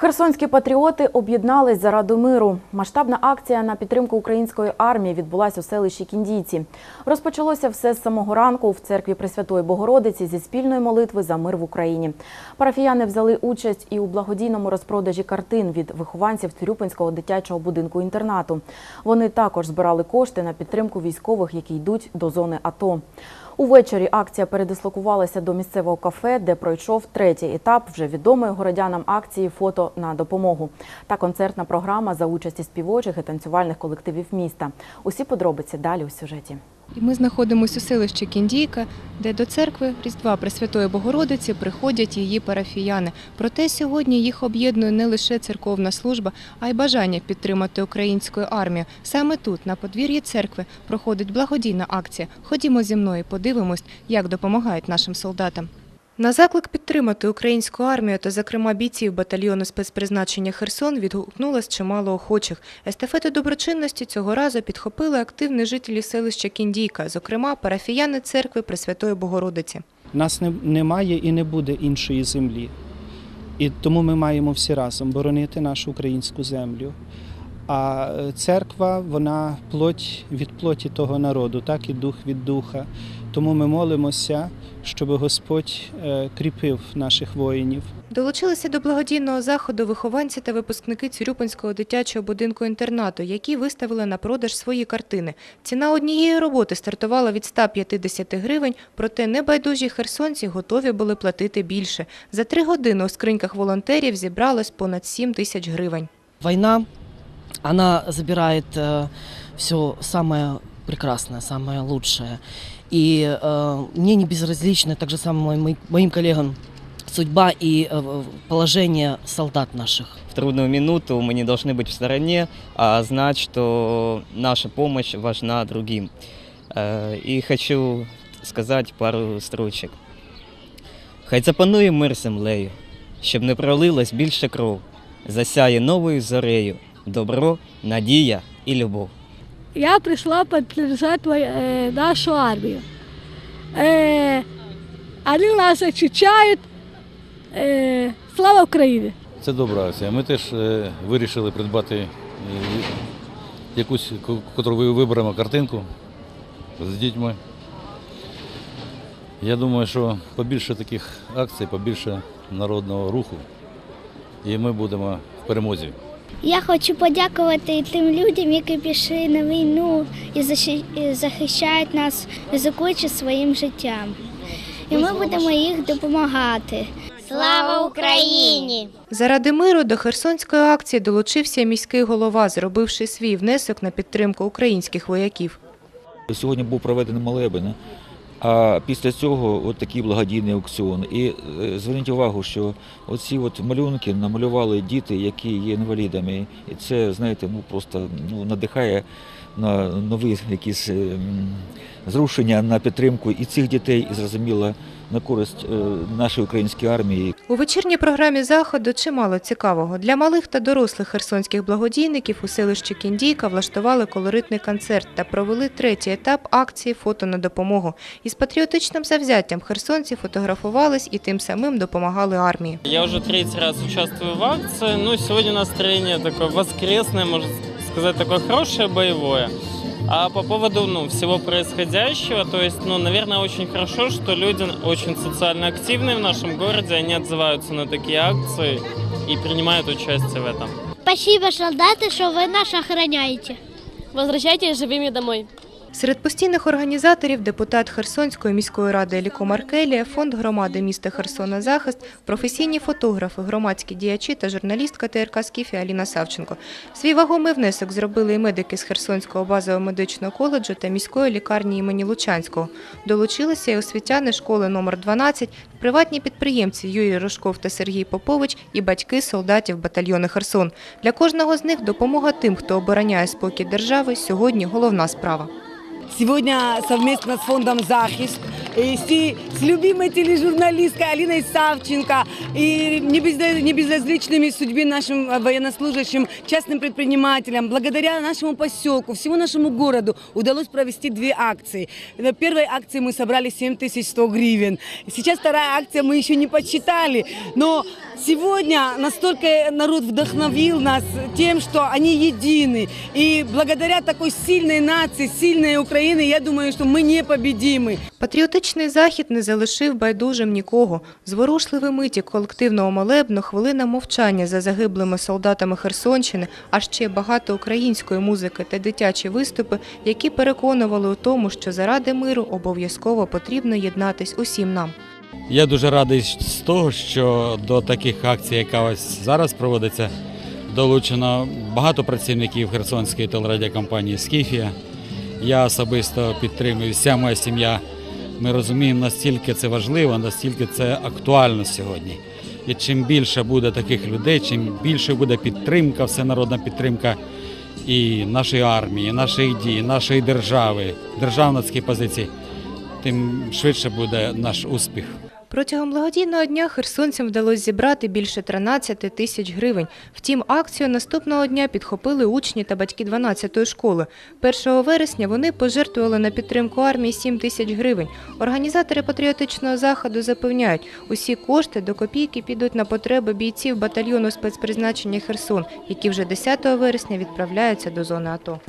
Херсонські патріоти об'єднались заради миру. Масштабна акція на підтримку української армії відбулася у селищі Кіндійці. Розпочалося все з самого ранку в церкві Пресвятої Богородиці зі спільної молитви за мир в Україні. Парафіяни взяли участь і у благодійному розпродажі картин від вихованців Тюрюпинського дитячого будинку інтернату. Вони також збирали кошти на підтримку військових, які йдуть до зони АТО. Увечері акція передислокувалася до місцевого кафе, де пройшов третій етап вже відомої городянам акції Фото на допомогу та концертна програма за участі співочих і танцювальних колективів міста. Усі подробиці далі у сюжеті. Ми знаходимося у селищі Кіндійка, де до церкви Різдва Пресвятої Богородиці приходять її парафіяни. Проте сьогодні їх об'єднує не лише церковна служба, а й бажання підтримати українську армію. Саме тут, на подвір'ї церкви, проходить благодійна акція. Ходімо зі мною, подивимось, як допомагають нашим солдатам. На заклик підтримати українську армію та, зокрема, бійців батальйону спецпризначення Херсон відгукнулось чимало охочих. Естафету доброчинності цього разу підхопили активні жителі селища Кіндійка, зокрема парафіяни церкви Пресвятої Богородиці. Нас немає і не буде іншої землі. І тому ми маємо всі разом боронити нашу українську землю. А церква, вона плоть від плоті того народу, так і дух від духа. Тому ми молимося, щоб Господь е, кріпив наших воїнів. Долучилися до благодійного заходу вихованці та випускники Цюрюпинського дитячого будинку інтернату, які виставили на продаж свої картини. Ціна однієї роботи стартувала від 150 гривень, проте небайдужі херсонці готові були платити більше. За три години у скриньках волонтерів зібралось понад 7 тисяч гривень. Война, она забирает все самое прекрасное, самое лучшее. И э, мне не безразлично, так же самое моим, моим коллегам, судьба и э, положение солдат наших. в трудную минуту мы не должны быть в стороне, а знать, что наша помощь важна другим. Э, И хочу сказати пару строчок. Хай запанує мир землею, щоб не пролилось більше кров, засяє новою зорею добро, надія і любов. Я пришла поддержать твою, э, нашу армию. Э, они нас защищают. Э, слава Украине! Це добра акція. Ми теж е, вирішили придбати е, якусь, ко- котру ви виберемо картинку з дітьми. Я думаю, що побільше таких акцій, побільше народного руху, і ми будемо в перемозі. Я хочу подякувати тим людям, які пішли на війну і захищають нас, ризикуючи своїм життям. І ми будемо їх допомагати. Слава Україні! Заради миру до херсонської акції долучився міський голова, зробивши свій внесок на підтримку українських вояків. Сьогодні був проведений молебен, а після цього от такий благодійний аукціон. І е, зверніть увагу, що оці от малюнки намалювали діти, які є інвалідами. І це, знаєте, ну просто ну, надихає на нові якісь е, зрушення на підтримку і цих дітей, і зрозуміло на користь е, нашої української армії. У вечірній програмі заходу чимало цікавого. Для малих та дорослих херсонських благодійників у селищі Кіндійка влаштували колоритний концерт та провели третій етап акції Фото на допомогу. Із патріотичним завзяттям херсонці фотографувались і тим самим допомагали армії. Я уже третий раз участвую в акции. Ну, сегодня настроение такое воскресное, можно сказать, такое хорошее, боевое. А по поводу ну, всего происходящего, то есть, ну, наверное, очень хорошо, что люди очень социально активные в нашем городе, они отзываются на такие акции и принимают участие в этом. Спасибо, солдаты, що ви нас охороняєте. Возвращайтесь живыми домой. Серед постійних організаторів депутат Херсонської міської ради Еліко Маркелія, фонд громади міста Херсона Захист, професійні фотографи, громадські діячі та журналістка ТРК «Скіфі» Аліна Савченко. Свій вагомий внесок зробили і медики з Херсонського базового медичного коледжу та міської лікарні імені Лучанського. Долучилися і освітяни школи номер 12, приватні підприємці Юрій Рожков та Сергій Попович і батьки солдатів батальйону Херсон. Для кожного з них допомога тим, хто обороняє спокій держави, сьогодні головна справа. Сегодня совместно с фондом «Захист» и с, с любимой тележурналисткой Алиной Савченко и не, безда- не безразличными судьбе нашим э, военнослужащим, частным предпринимателям. Благодаря нашему поселку, всему нашему городу удалось провести две акции. На первой акции мы собрали 7100 гривен. Сейчас вторая акция мы еще не подсчитали, но сегодня настолько народ вдохновил нас тем, что они едины. И благодаря такой сильной нации, сильной Украины, я думаю, что мы непобедимы. Патріотичний захід не залишив байдужим нікого. Зворушливі миті колективного молебну, хвилина мовчання за загиблими солдатами Херсонщини, а ще багато української музики та дитячі виступи, які переконували у тому, що заради миру обов'язково потрібно єднатись усім нам. Я дуже радий з того, що до таких акцій, яка ось зараз проводиться, долучено багато працівників Херсонської телерадіокомпанії Скіфія. Я особисто підтримую, вся моя сім'я. Ми розуміємо, настільки це важливо, настільки це актуально сьогодні. І чим більше буде таких людей, чим більше буде підтримка, всенародна підтримка і нашої армії, наших дій, нашої держави, державницької позиції, тим швидше буде наш успіх. Протягом благодійного дня херсонцям вдалося зібрати більше 13 тисяч гривень. Втім, акцію наступного дня підхопили учні та батьки 12-ї школи. 1 вересня вони пожертвували на підтримку армії 7 тисяч гривень. Організатори патріотичного заходу запевняють, усі кошти до копійки підуть на потреби бійців батальйону спецпризначення Херсон, які вже 10 вересня відправляються до зони АТО.